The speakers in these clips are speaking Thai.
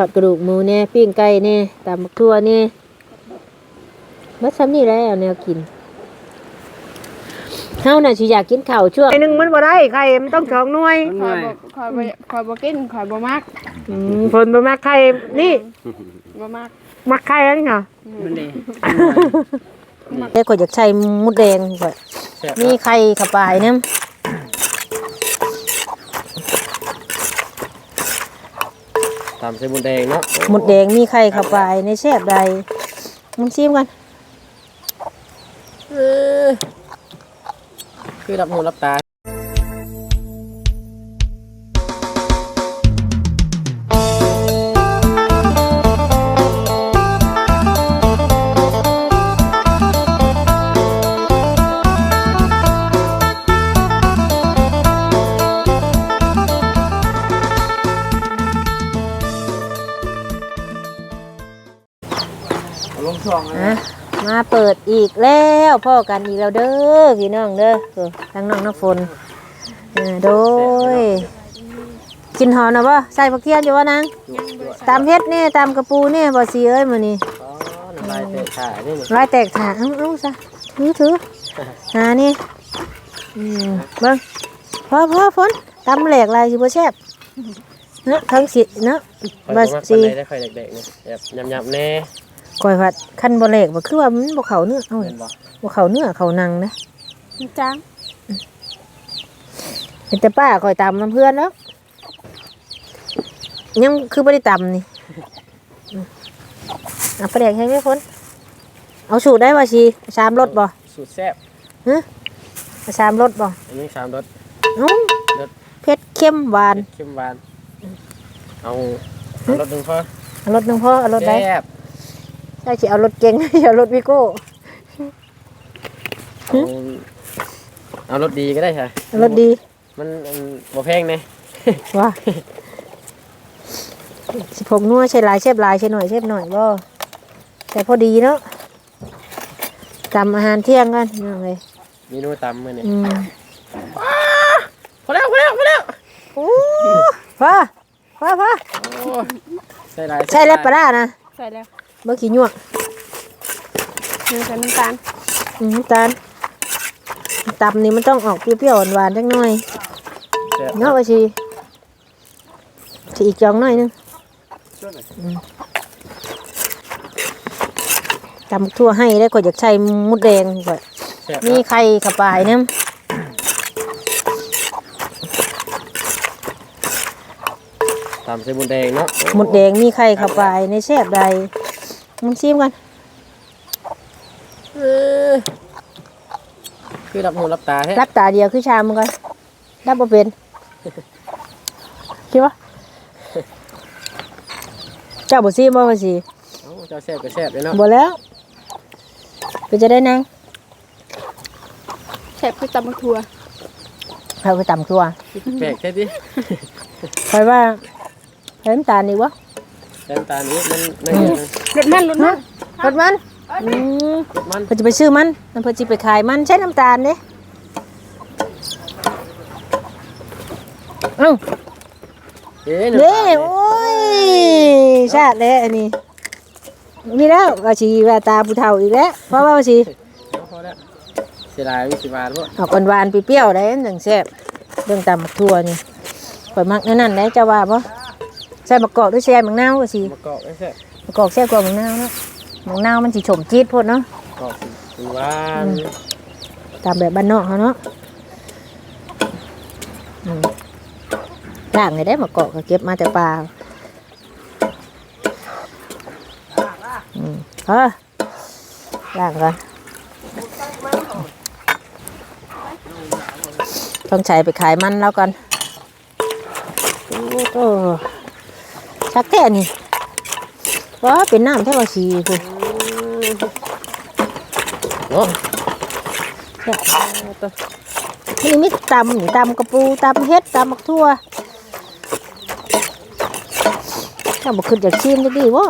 อดกระดูกหมูเนี่ยปิ้งไก่เนี่ยตำบักทั่วเนี่ยมาซ้ำนี่แล้วแนวกินเฮาน่ะสิอยากกินข้าวช่วงไอ้หนึงมันบ่ได้ไข่มันต้องสองหน่วยคอยบ่คอยบ่คอยบ่กินคอยบ่มักอืมเพิ่นบ่มักไข่นี่บ่มักมักไข่อันนี้เหรอมันดีเอ้ยก็อยากใช้มุดแดงก่อนแซ่บมีไข่เข้าไปนำ ตามใส่บุญแดงเนาะมุดแดงมีไข่เข้าไปในแซ่บใดมึงชิมกันเออคือรับหูรับตา อีกแล้วพ่อกันอีกแล้วเด้อพี่น้องเด้อเออทั้งน้องน้ำฝนเออโดยกินหอมนะบ่ใส่ผักเทียนอยู่วะนางตามเฮ็ดนี่ตามกระปูนี่บ่สีเอ้ยมื้อนี้อ๋อน้ำลายเตะขานี่มันลายแตกถาเอ้าเอ้าซะถือถือหานี่อืมเบิ่งพอพอฝนตำแหลกลายสิบ่แซ่บเนาะทั้งสิเนาะคอยบ่บ่มักสิปานใดได้ค่อยเด็กๆนี่แบบยำๆแน่ ก่อยผัดคันบ่แหลกบ่คือว่ามันบ่เข้าเนื้อเอ้าเห็นบ่บ่เข้าเนื้อเข้าหนังนะจังเห็นแต่ป้าคอยตำน้ำเพื่อนแล้วยังคือไม่ได้ตำนี่อืมเอาประเด็กให้ไหมพ้นเอาสูตรได้บ่ชีสามรสบ่สูตรแซ่บเอาสามรสบ่อันนี้สามรสเอ้ารสเผ็ดเข้มหวานเข้มหวานเอาเอารสหนึ่งพอเอารสหนึ่งพอเอารสใดแซ่บ ใช่สิเอารสเก่งอย่ารสวิโก้เอาเอารสดีก็ได้ค่ะเอารสดีมันอันบ่แพงเน่ว่าสิบหกนัวใช่หลายเชฟหลายใช่หน่อยเชฟหน่อยบ่แต่พอดีเนาะตำอาหารเที่ยงกันนั่งเลยเมนูตำมื้อนี้อืมพอแล้วพอแล้วพอแล้วโอ้พ่อพ่อพ่อโอ้ใส่หลายใช่แล้วปลาร้านะ ใส่แล้ว เมื่อกี้ยั่วนี่ใส่น้ำตาลอืมน้ำตาลตำนี่มันต้องออกเปรี้ยวๆหวานๆจังหน่อยแซ่บเนาะว่าชีชีอีกจองหน่อยหนึงอืมตำทั่วให้ได้ก็อยากใช้มุดแดงก่อนแซ่บมีไข่ขับปลายน้ตำใส่บุญแดงเนาะำมุดแดงมีไข่ขับปลายในแซ่บใด มึงชิมกันเออคือรับหูรับตาแท้รับตาเดียวคือชามมึงก่อนรับบ่เป็นคิดว่าเจ้าบ่ซีบ่ว่าสิเอ้าเจ้าแซ่บก็แซ่บเลยเนาะบ่แล้วเป็นจะได้นางแซ่บคือตำบักถั่วเอาไปตำตัวแปลกแท้ดิคอยว่าใส่น้ำตาลอีกวะ แต้มตานี้มันไม่เยอะนะรสมันรสมันรสมันอืมมันเพิ่นจะไปซื้อมันมันเพิ่นจะไปขายมันใช้น้ำตาลเด้เอ้าเอ๊ะเด้น้ำตาลเนี่ยโอ้ยชาติแล้วอันนี้มีแล้วว่าสิว่าตาผู้เฒ่าอีกแล้วเพราะว่าสิเอาพอแล้วเสียดายวิสิบาทพวกออกหวานๆเปรี้ยวๆได้จังแซ่บเรื่องตำบักทั่วนี่ข่อยมักแนั่นนั่นได้เจ้าว่าบ่ ใส่มะกอกหรือใส่มะนาวก็สิมะกอกไม่แซ่บมะกอกแซ่บกว่ามะนาวเนาะมะนาวมันสิฉมจี๊ดโพดเนาะกอกสีหวานตามแบบบ้านนอกเขาเนาะอืมล่างไงได้มะกอกก็เก็บมาแต่ป่าอืมเออล่างก่อนต้องใช้ไปขายมันแล้วกันโอ้โห ชักแค่นี่ว้าเป็นน้ำแท่ว่าสีคือเนาะนี่มิตำนี่ตำกระปูตำเฮ็ดตำบักทั่วถ้าบอกขึ้นจากชิมจะดีวะ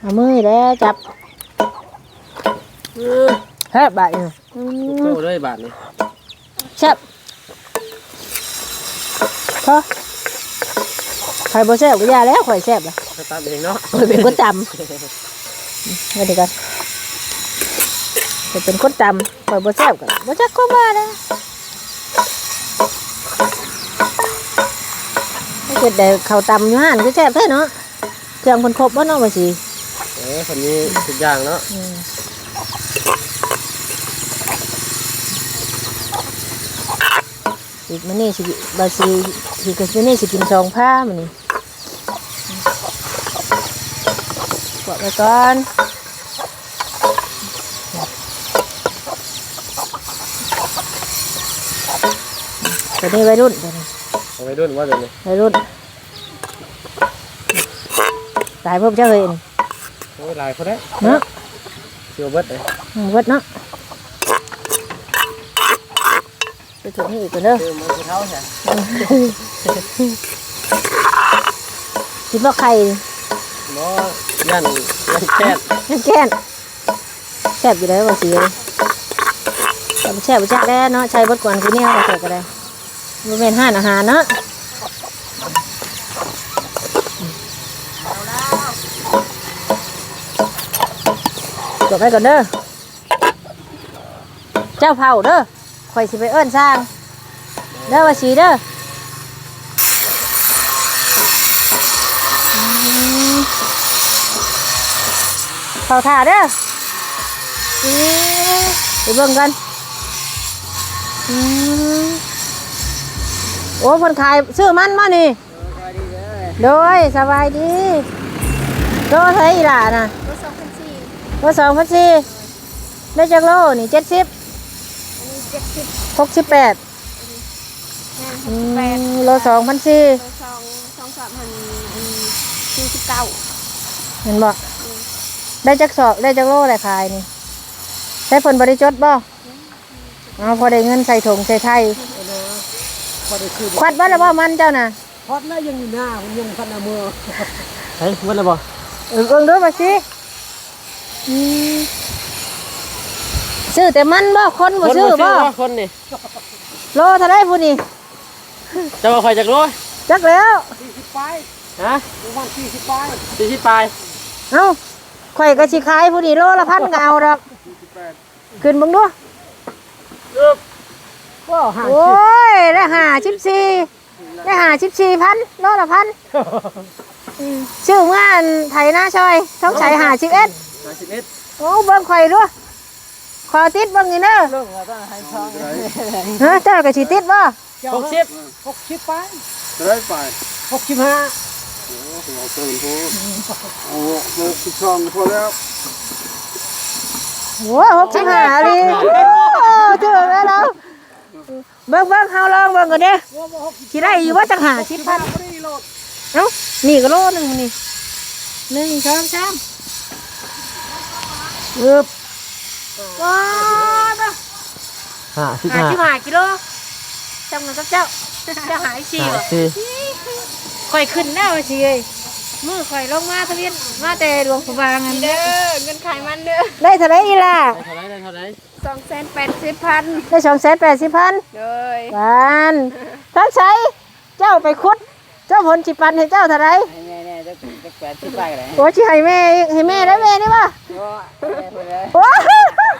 เอามือแล้วจับเออเฮ้ยบาดนี่อืทุกมโตเลยบาทนี่แซ่บพอใคร ข่อยบ่แซ่บก็อย่าแล้วข่อยแซ่บล่ะจะตามเองเนาะข่อยเป็นคนจำไม่ได้กันข่อยเป็นคนจำข่อยบ่แซ่บก็บ่จักก็ว่าแล้วถ้าเกิดได้ข้าวตำอยู่หั่นคือแซ่บแท้เนาะเครื่องเพิ่นครบบ่เนาะว่าสิเออคนนี้ทุกอย่างเนาะอืมอีกมื้อนี้สิบ่สิสิก็มื้อนี้สิกินสองผ้ามื้อนี้ กดไว้ก่อนตัวนี้วัยรุ่นตัวนี้เอาไปด้วยว่าเดี๋ยวนี้วัยรุ่นตายพวกเจ้าเห็นโอ้ยหลายคนได้เนาะเชียวเบิดเลยอืมเวัดเนาะไปถึงนี่อีกตัวเด้อเติมมันคือเท้าใช่คิดว่าใครเนาะ ยันยันแคบนั่นแก่นแซ่บอยู่แล้วว่าสิเลยแต่บแซ่บบ่จักแล้วเนาะใช้บดกวนคือเนี่ยเราใส่ก็ได้บ่แม่นห้านอาหารเนาะจบไปก่อนเด้อ เจ้าเผาเด้อข่อยสิไปเอิ้นสร้าง เด้อว่าสีเด้อ เผาถ่าเด้ออืมไปเบิ่งกันอืมโอ้คนขายซื้อมันมานี่โดยสบายดีโลเท่าไหร่อีหล่ะน่ะรถสองพันสี่โลสองพันสี่ได้จากโลนี่เจ็ดสิบอันนี้เจ็ดสิบหกสิบแปดแม่นหอืกสิบแปดมโลสองพันสี่รถสองสองสามพันอันนี้สี่สิบเก้าเห็นบ่ ได้จากสอบได้จากโลอะไรขายนี่ได้ผลบริจดบ่เอาพอได้เงินใส่ถุงใส่ไทยพอได้คือควัดบ้านแล้วบ่มันเจ้าน่ะพอดน่ายังอยู่หน้ามันยังพันเอามือเฮ้ยมันอะไรบ่เอิงเอิงด้วยมาสิอืมซื้อแต่มันบ่คนบ่ซื้อบ่คนนี่โลเท่าไรผู้นี่จะมาคอยจากรถจักแล้วสี่สิบปลายฮะประมาณสี่สิบปลายสี่สิบปลายเอ้า ข่อยก็สิขายผู้นี่โลละพันก็เอาดอกขึ้นเบิ่งดูก็ห่างโอ้ยได้หาชิบสี่ได้หาชิบสี่พันโลละพันชื่อเมื่ออันไทยหน้าชอยต้องใช้หาชิบเอ็ดห้าสิบเอ็ดโอ้เบิ่งข่อยด้วยขอติดเบิ่งนี่เด้อเรื่องเราต้องให้ช่องฮะเจ้าก็สิติดบ่หกสิบหกสิบปลายได้ไปหกสิบห้า เอาเติมพูเอาเลิกสิบช่องพอแล้วโอ้หกสิบห้าลีโอ้ถึงแล้วเราเบิ่งเบิ่งเฮาลองเบิ่งกันเด้อสิได้อยู่ว่าจังหาชิบพันเอ้านี่ก็โลหนึงนี่หนึ่งสองสามอึบว้าวเด้อห้าสิบหาห้าชิบหากิโลจำเงินกับเจ้าเจ้าหายชีห้าวะ สี่ข่อยขึ้นแล้วชีเอ้ยมือข่อยลงมาทะเบียนมาแต่หลวงพระบางอันเด้อเงินขายมันเด้อได้เท่าไหรอีล่ะได้เท่าไรได้เท่าไรสองแสนแปดสิบพันได้สองแสนแปดสิบพันเลยปานท่านใช้เจ้าไปคุด เจ้าผลจิปันให้เจ้าเท่าไหรแน่แน่จะจะแปดสิบปลายเลยโอ้ชิให้แม่อีกให้แม่ได้แม่นี่ป่ะโอ้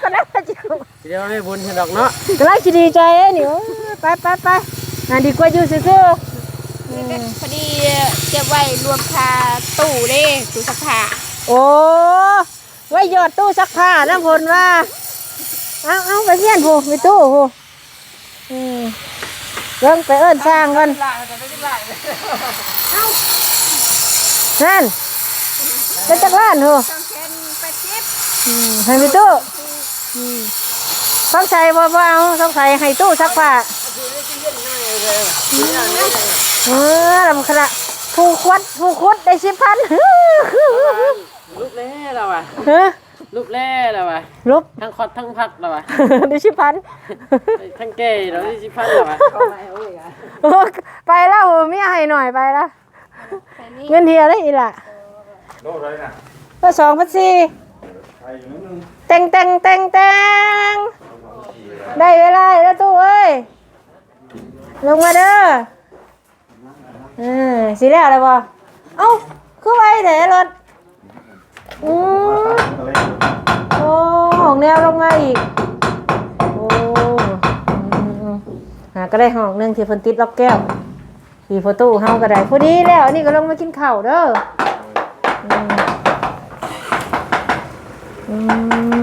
ก็ได้จิคุเดี๋ยวไม่บุญเห็นดอกเนาะก็ได้จิดีใจเอ้ยนี่โอ้ยไปไปไปงานดีกว่าอยู่ซื่อ พอดีเก็บไว้รวมค่าตู้เด้ตู้สักผ้าๆโอ้ไว้หยอดตู้ซักผ้าน้ำพลว่า เอาเอาไปเพี้ยนผู้ไปตู้ผู้อืมเริ่มไปเอิ้นสร้างก่อนนั่นเป็นจักรล้านผู้สองแสนแปดสิบอืมให้ไปตู้อืมต้องใส่บ่บ่เอาต้องใส่ให้ตู้ซักผ้า เออลำขนาดผู้ควัดผู้ควัดได้สิบพันลูกแร่เราอะฮะลูกแร่เราอะลบ ทั้งคอดทั้งพักเราอะได้สิบพันทั้งเก้เราได้สิบพันเราอะโอ้ไปแล้วเมียให้หน่อยไปแล้วแต่นี่เงินเทียได้อีกละโลอะไรนะก็สองพันสี่ไอ้อยู่นึงเต็งเต็งเต็งเต็งได้เวลาแล้วตู้เอ้ยลงมาเด้อ เออสิแล้วอะไรบ่เอ้าคือไว้เด้รถอืมโอ้ห้องแนวลงมาอีกโอ้อืมหาก็ได้ห้องหนึงที่เพิ่นติดล็อกแก้วที่ประตูเฮาก็ได้พอดีแล้วอันนี้ก็ลงมากินข้าวเด้ออืมอื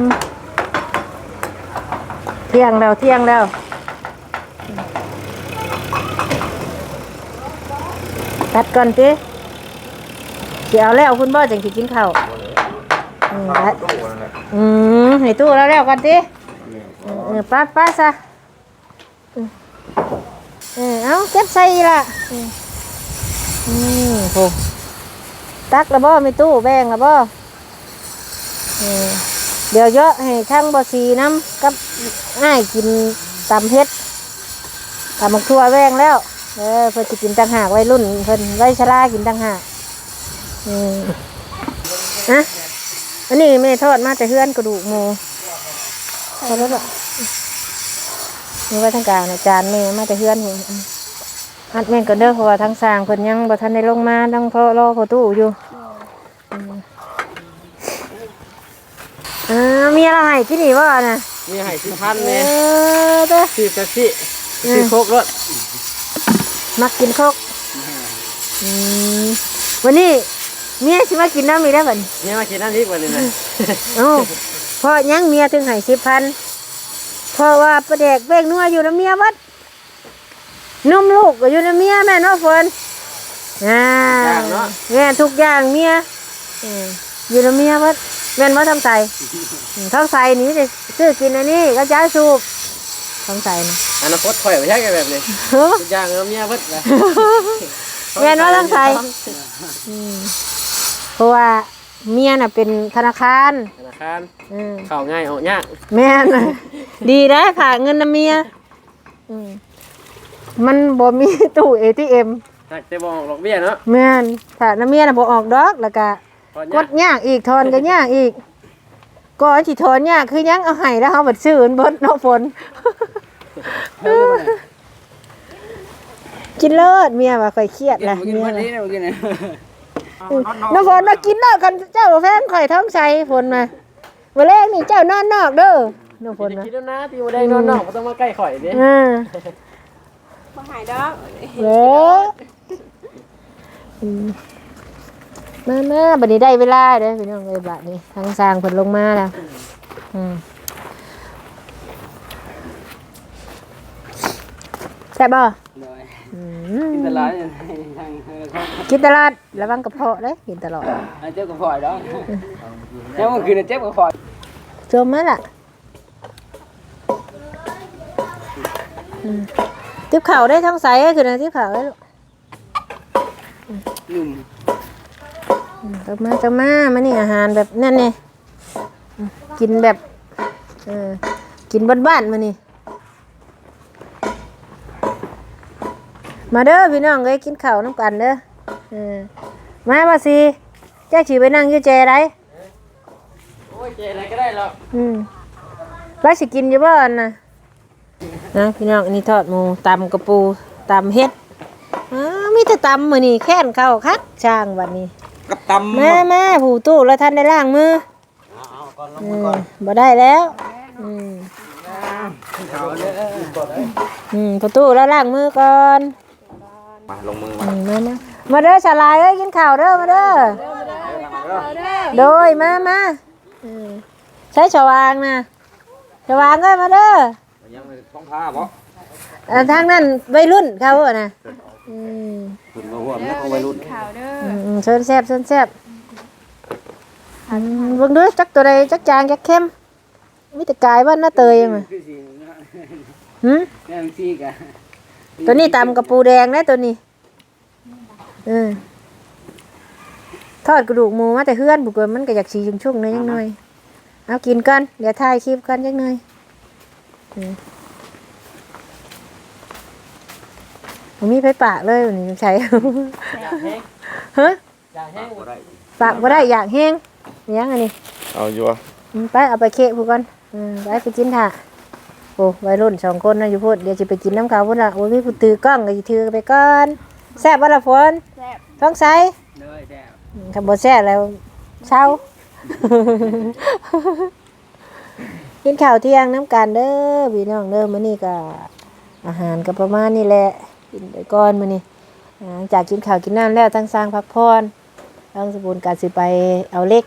มเที่ยงแล้วเที่ยงแล้ว ตัดก่อนติสิเอาแล้วคุณบ่จังสิกินข้าวอืมตัดอืมให้ตู้แล้วแล้วกันติเออเออป้าป้าซะอืมเออเอาเก็บใส่ละอืมอืมโหตักแล้วบ่มีตู้แบ่งแล้วบ่เออเดี๋ยวเยอะให้ช่างบ่สีน้ำกับอ้ายกินตำเฮ็ดตำมักทั่วแบ่งแล้ว เออเพื่อจะกินต่างหากวัยรุ่นเพิ่นวัยชรากินต่างหากอืมอะอันนี้แม่ทอดมาแต่เฮือนกระดูกหมูทอดแล้วบ่นี่ว่าทางกลางนะจานแม่มาแต่เฮือนหัวอัดแม่นก็เด้อเพราะว่าทางสร้างเพิ่นยังบ่ทันได้ลงมาต้องพอรอพอตู้อยู่อืมอ่ามีอะไรให้กินอีกบ่น่ะมีให้สิพันเอเนี่ยอเด้อสิบกะสิสิโคกรถ มักกินโคกอืมวันนี้เมียสิมากินน้ำมีได้บ่นเนี่ยมากินน้ำพริกวันนี้นะเอ้าเพราะยังเมียถึงให้สิบพันเพราะว่าประเด็กเบกนัวอยู่น้ำเมียวัดนุ่มลูกก็อยู่น้ำเมียแม่เนาะฝนอ่าแม่ทุกอย่างเมียเอออยู่น้ำเมียวัดแม่นว่าทำใส่อืมท้องใส่นี่จะซื้อกินอันนี้ก็ย้ายสูบท้องใส่นะ อนาคตข่อยไปใช้กันแบบนี้เฮ้อทุกอย่างเอาเมียเบิดเลยแม่นว่าทำใส่อืมเพราะว่าเมียน่ะเป็นธนาคารธนาคารอืมเข้าง่ายออกยากแม่นดีได้ฝากเงินนะเมียอืมมันบ่มีตู้ ATM ตักจะบอกหลอกเบี้ยเนาะแม่นถ้าน้ำเมียน่ะบ่ออกดอกแล้วก็ก่อนกยาดยากอีกทอนก็ยากอีกก่อนสิถอนยากคือยังเอาให้แล้วเฮาบัดซื้อมันเบิดเนาะฝน กินเลิศเมียว่าข่อยเครียดกินนะกินเมียวันว่านี้เรากินเนี่ยน้ำฝนมากินนอกกันเจ้าแฟนข่อยท้องใสฝนมาเมื่อแรกนี่เจ้านอนนอกเด้อน้ำฝนจะนะคิดแล้วนะตีโมได้นอนนอกบ่ต้องมาใกล้ข่อยดิอ่าบ่หายดอกเว้อืมมามาบัดนี้ได้เวลาเด้อพี่น้องเอ้ยบัดนี้ทางสร้างเพิ่นลงมาแล้วอืม แซ่บบ่เลยอืกินมตลาดเนี่ยทางทางเขากินตลอดระวังกระเพาะเด้อกินตลอดเอาเจ็บกับพอย đó เจ้าเมื่อคืนเจ็บกับพอยจมมาล่ะอืมติ๊บเข่าได้ทั้งใสคือนะติ๊บเข่าได้ลูกหนุ่มอืมจะมาจะมามานี่อาหารแบบนั่นเนี่ยอืมกินแบบเออกินบ้านๆมานี่ มาเด้อพี่น้องเอ้ยกินข้าวน้ำกันเด้อเออมาบ่สิเจ้าฉีไปนั่งอยู่แจไรโอ้ยเจอะไรก็ได้หรอกอืมแล้วสิกินอยู่บ้านนะนะพี่น้องอันนี้ทอดหมูตำกระปูตำเฮ็ดอ้าวมีแต่ตำมือนี่แค้นเข้าคักช่างวันนี้ กับตำแม่แม่ผู้ตู้แล้วท่านได้ล้างมืออืมบ่ได้แล้วอืม อืมผู้ตู้แล้วล้างมือก่อน มาลงมืออืมมามามาเด้อฉลายเอ้ยกินข้าวเด้อมาเด้อโดยมามาอืมใช้ฉวางนะฉวางเอ้ยมาเด้อยังต้องพาบ่อ่าทางนั้นวัยรุ่นเขาอะนะอืมคุณมาห่วงนะเอาไว้รุ่นข่าวเด้ออืมอืมเชิญแซ่บเชิญแซ่บอืมเบิ่งดูจักตัวใดจักจางจักเข้มมีแต่กายบ้านน้าเตยยังไงคือสิหืมแม่งซีกะ ตัวนี้ตำกับปูแดงนะตัวนี้เออทอดกระดูกหมูมาแต่เฮือนบุกเบิดมันก็อยากสีชุ่มๆหน่อยยังหน่อยเอากินกันเดี๋ยวถ่ายคลิปกันยังหน่อยอืมบ่มีไปปากเลยวันนี้ใช้อยากแห้งฮะอยากแห้งบ่ได้ปากบ่ได้อยากแห้งมีหยังอันนี้เอาอยู่อะอืมไปเอาไปเคะพูดก่อนอืมไปไปกินถ่า โอ้วัยรุ่นสองคนนะอยู่พูดเดี๋ยวจะไปกินน้ำเขาพุ่นละโอ้ยพี่ผู้ถือกล้องก็จะถือไปก่อนแซ่บบ่ละฝนแซ่บท้องใสเลยแซ่บคำบ่แซ่บแล้วเช้า กินข้าวเที่ยงน้ำกันเด้อพี่น้องเด้อมื้อนี้ก็อาหารก็ประมาณนี้แหละกินไปก่อนมื้อนี้หลังจากกินข้าวกินน้ำแล้วตั้งสร้างพักพรทั้งสบูนกาสิไปเอาเล็ก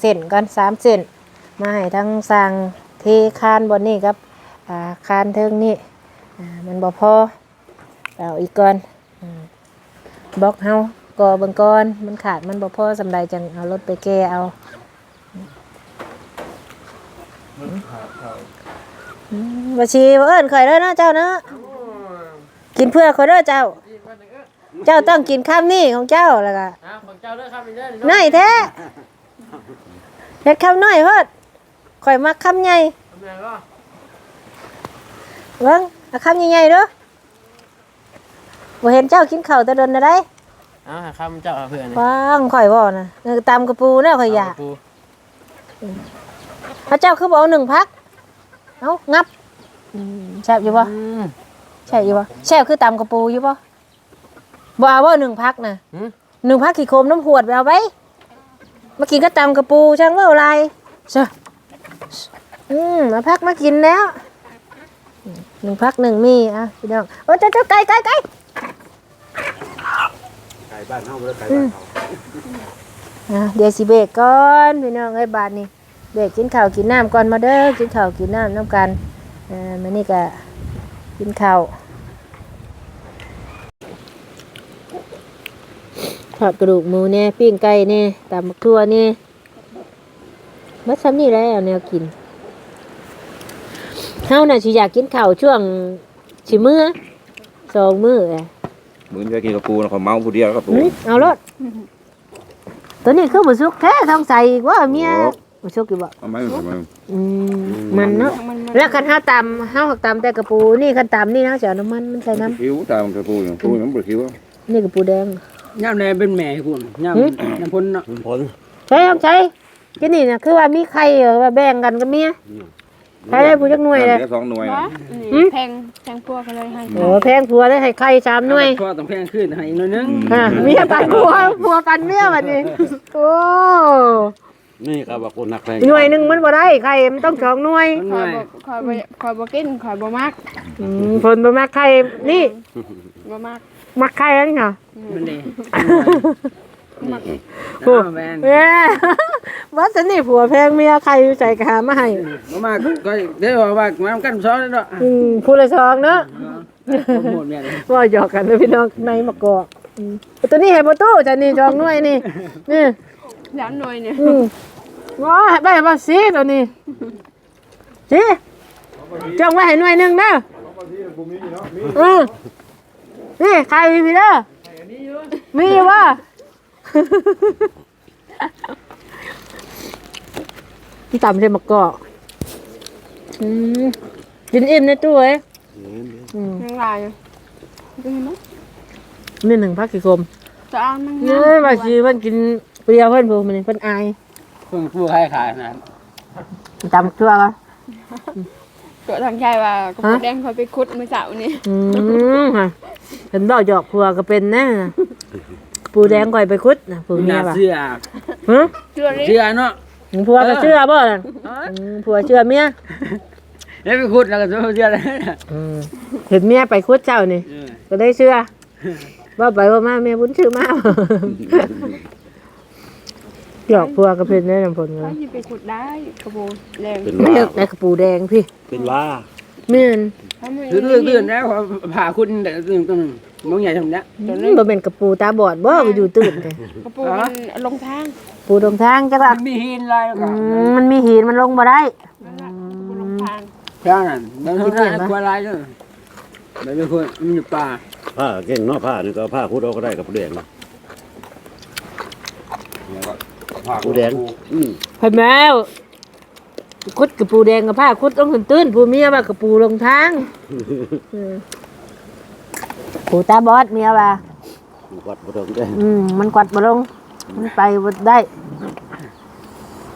เส้นก่อนสามเส้นมาให้ทั้งสร้างเทคานบนนี้ครับ อ่าคานเทิงนี่อ่ามันบ่พอเอาอีกก่อนอืมบล็อกเฮาก่อเบิ่งก่อนมันขาดมันบ่พอสำใดจังเอารถไปแก้เอาอืมบัชีบ่เอิ้นข่อยเด้อเนาะเจ้าเนาะกินเพื่อข่อยเด้อเจ้า เจ้าต้องกินข้ามนี่ของเจ้าแล้วก็อ่าของเจ้าเด้อครับอีเด้อน้อยแท้เฮ็ดคำน้อยเพิ่นข่อยมักคำใหญ่ทำไงก็ เบิ่งเอาคำใหญ่ๆเด้อบ่เห็นเจ้ากินข้าวแต่ดนนะได้ เอาหาคำเจ้าเอาเพื่อนฟังข่อยบ่นะเออตามกระปูเนาะข่อยอยากปูพระเจ้าคือบ่เอาหนึ่งพัก เอ้างับอืมแซ่บอยู่บ่อืมใช่อยู่ปะแช่คือตำกระปูอยู่ปะบ่เอาว่าหนึ่งพักนะหืม หนึ่งพักขี่โคมน้ำหวดไปเอาไปมากินก็ตำกระปูช่างว่าอะไรเชอะอืมมาพักมากินแล้วอืม หนึ่งพักหนึ่งมีอะพี่น้องโอ้เจ้าเจ้าไก่ไก่ไก่ไก่บ้านเฮาบ่ได้ไก่บ้านเขาอะเดี๋ยวสิเบรกก่อนพี่น้องไอ้ยบาทนี่เบรกกินข้าวกินน้ำก่อนมาเด้อกินข้าวกินน้ำน้ำกันอ่ามานี่ก็กินข้าวทอดกระดูกหมูเนี่ยปิ้งไก่เนี่ยตำบักทั่วเนี่ยมัดซ้ำนี่แล้วแนวกิน เฮาน่ะสิอยากกินข้าวช่วงสิมื้อสองมื้อแหละมึงจะกินกับปูนะขอเมาผู้เดียวแล้วกับปูหึเอารถตัวนี้คือบุสุกแท้ต้องใส่อีกว่าเมียบุสุกอยู่บ่เอาไหมเอาไหมอืมมันเนาะมันมันแล้วคันเฮาตำเฮาหักตำแต่กระปูนี่คันตำนี่เฮาจะเอาน้ำมันมันใส่น้คิ้วตามกับปูอย่างปูอย่างบ่คิ้วำนี่กระปูแดง ย่ำแดงเป็นแม่ให้คุณย่หืมำย่ำพ้นเนาะผลใช่ต้องใช้ที่นี่น่ะคือว่ามีไข่เออว่าแบ่งกันกับเมีย ใช้ได้ผู้จักหน่วยเลยแค่สองหน่วยบ่นะหืม แพงแพงพวกกันเลยให้โอ้แพงผัวได้ให้ไข่สามหน่วยพ่อต้องแพงขึ้นให้อีกหน่อยนึงอะเมียปันผัวผัวปันเมียบัดนี้โอ้นี่ครับว่าคนนักแข่งหน่วยหนึงมันบ่ได้ไข่มันต้องสองหน่วยมันคหอน่ยอยบ่คอยบ่คอยบ่กินคอยบ่มักอืมผลบ่มักไข่นี่บ่มักมักไข่อันนี้ค่ะมันดี โอ้เอาแมนเอ้ยว่าสนี่ผัวแพงเมียใครอยู่ใจกะหามาให้บ่มากก็เดี๋ยวบอกว่ามากันซ้อนแล้วเนาะอืมผู้ละซองเนาะหมดแม่เลยว่าหยอกกันเลยพี่น้องในมะกอกอืมตัวนี้ให้ประตูจะนี่จองหน่วยนี่นี่แล้วหน่วยเนี่ยอืมว้าได้มาสิตัวนี้สิจองไว้ให้หน่วยหนึงเด้ออืมนี่ใครพี่เด้อมีอยู่วะที่ ตำใส่มะกอกอืมกินอิ่มในตู้เอ้ยอืมยังลายอยู่ดูเห็นไหมนี่หนึ่งพักกี่คมจะเอามันเนื้อว่าชีเพิ่นกินเปรี้ยวเพิ่นพูมันเพิ่นอายเพิ่งผู้ขายขายนะตำตัวก็ตัวทางชายว่ากระปุกแดงคอยไปคุดมื้อเช้านี่อืมค่ะเพิ่นบอกหยอกผัวก็เป็นแน่น่ะ ปูแดงก่อยไปคุดนะปูเมีน่ายว่ะเสื้อฮะเชื่อเลยเสื้อเนาะผัวก็เชื่อบ่ล่ะอืมผัวเชื่อเมียแล้วไปขุดแล้วก็เสื้อเลยอืมเห็นเมียไปคุดเจ้านี่ ก็ได้เชื่อว่าไปว่ามาเมียบุญชื่อมาหยอกผัวก็เป็นแน่นำผลเลว่ายสิไปขุดได้กระปุกแดงเป็นไม่ว่าเลิกได้กระปูแดงพี่เป็นว่าเมียนถ้ามันตื่นตื่นตื่นแล้วผ่าคุณแต่ตื่นตื่ นมองใหญ่ทำเนี้ยบ่เป็นกระปูตาบอดบ่ก็อยู่ตื่นเลยกระปุกมันลงทางปูตรงทางจักล่ะมีหินลายอืมมันมีหินมันลงมาได้ นั่นแหละกระปุกลงทางแค่นั้นแล้วเท่านั้นควายลายเลยไม่เป็นคนมันอยู่ป่าผ้าเก่งเนาะผ้านี่ก็ผ้าคุดเอาก็ได้กับผู้แดงนะผู้แดงอืมเห็นไหมคุดกับปูแดงกับผ้าคุดต้องขึ้นตื้นปูเมียว่ากับปูลงทาง อืมปูตาบอดเมียว่าวัดบ่ต้องได้อืมมันกวัดบ่ลงมันไปบ่ได้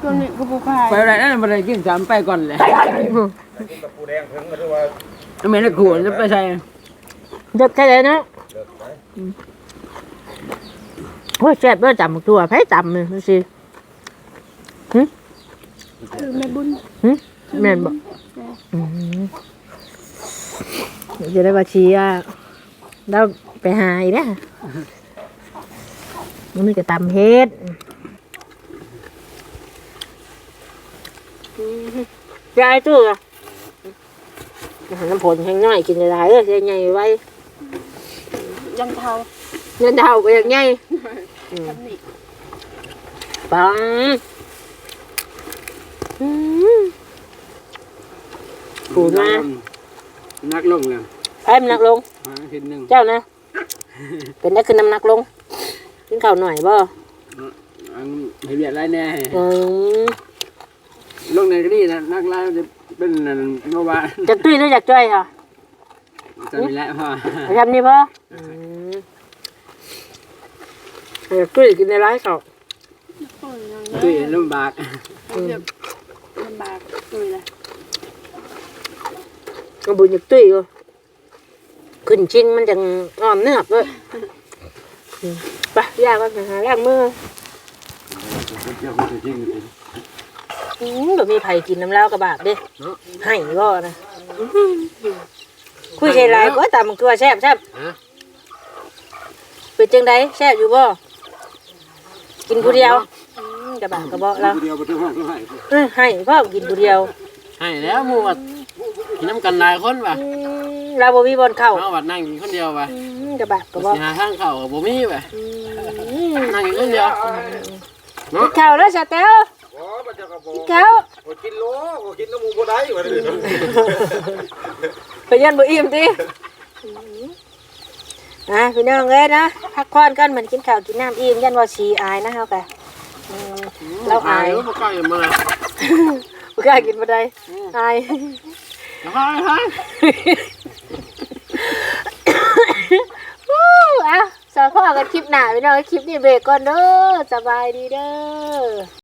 ตัวนี้กระปุกขายไปอะไรนั่นมาเลยกินสามไปก่อนเลยผู้แดงเพิ่งก็คือว่าไม่ได้ขวดจะไปใส่เด็กแค่ไหนเนาะโอ้ยแซ่บเด้อจำบักตัวไผจำนี่ดูสิคือแม่บุญหึแม่นบ่อืมเดี๋ยวจะได้ว่าชี้อะ เราไปหาอีกนะมันมีกระตำเฮ็ดยายตู้อะอาหารน้ำผลแห้งน้อยกินได้หลายเอ้ยใหญ่ไว้ ยันเทาเงินเท่าก็ยังไงทำนี่ปังอืมปูมานักลงเลยไพ่มันหนักลงหา เห็นหนึ่งเจ้านะ เป็นได้ขึ้นน้ำหนักลงกินข้าวหน่อยบ่อันเห็นแบบไรแน่อืมลงในก็ดีนะนักไล่จะเป็นเมื่อวานจะตุ้ยหรืออยากจ้อยค่ะจะมีแล้วพ่อไปทำนี่พ่ออืมอยากตุ้ยกินในร้านเขาโอ้ยยังคือลำบากเรียบลำบากเลยละเอาบุญอยากตุ้ยก็ ขึ้นชิงมันจังอ่อนเนื้อบเลยอืมไปยากว่าหาล้างมือเจ้าคนจริงจริงอืมแบบมีไผกินน้ำเหล้ากระบาดเด้ให้ก็นะอื้อหือคุยใช่ไรก็ตามมันตัวแซ่บแซ่บเป็นจังไดแซ่บอยู่บ่กินผู้เดียวอืมกระบาดกระเบาะแล้วเดียวไปที่ห้องที่ให้เอ้ยให้พ่อกินผู้เดียว ให้แล้วหมู่ว่ากินน้ำกันหลายคนว่ะอืม เราบ่มีบอลเข้าเอาวัดนั่งกินคนเดียวว่ะอืมกระบาดกระเบาะสิหาทางเข้าก็บ่มีว่ะอืมนั่งกินคนเดียวกินข้าวแล้วชาเต้วอ๋อมันจะกระโปกินข้าวงกินโลกินน้ำมูกบ่ได้ว่าดิไปยันบ่อิ่มติอะพี่น้องเอ้ยนะพักผ่อนกันเหมือนกินข้าวกินน้ำอิ่มยันว่าสีอายนะเฮาก็อืมเราอายบ่กล้าอย่ามาบ่กล้ากินบ่ได้อายเฮ้ยเฮ้ยฮู้ อะสาวพ่อกันคลิปหน้าพี่น้องคลิปนี้เบรกก่อนเด้อสบายดีเด้อ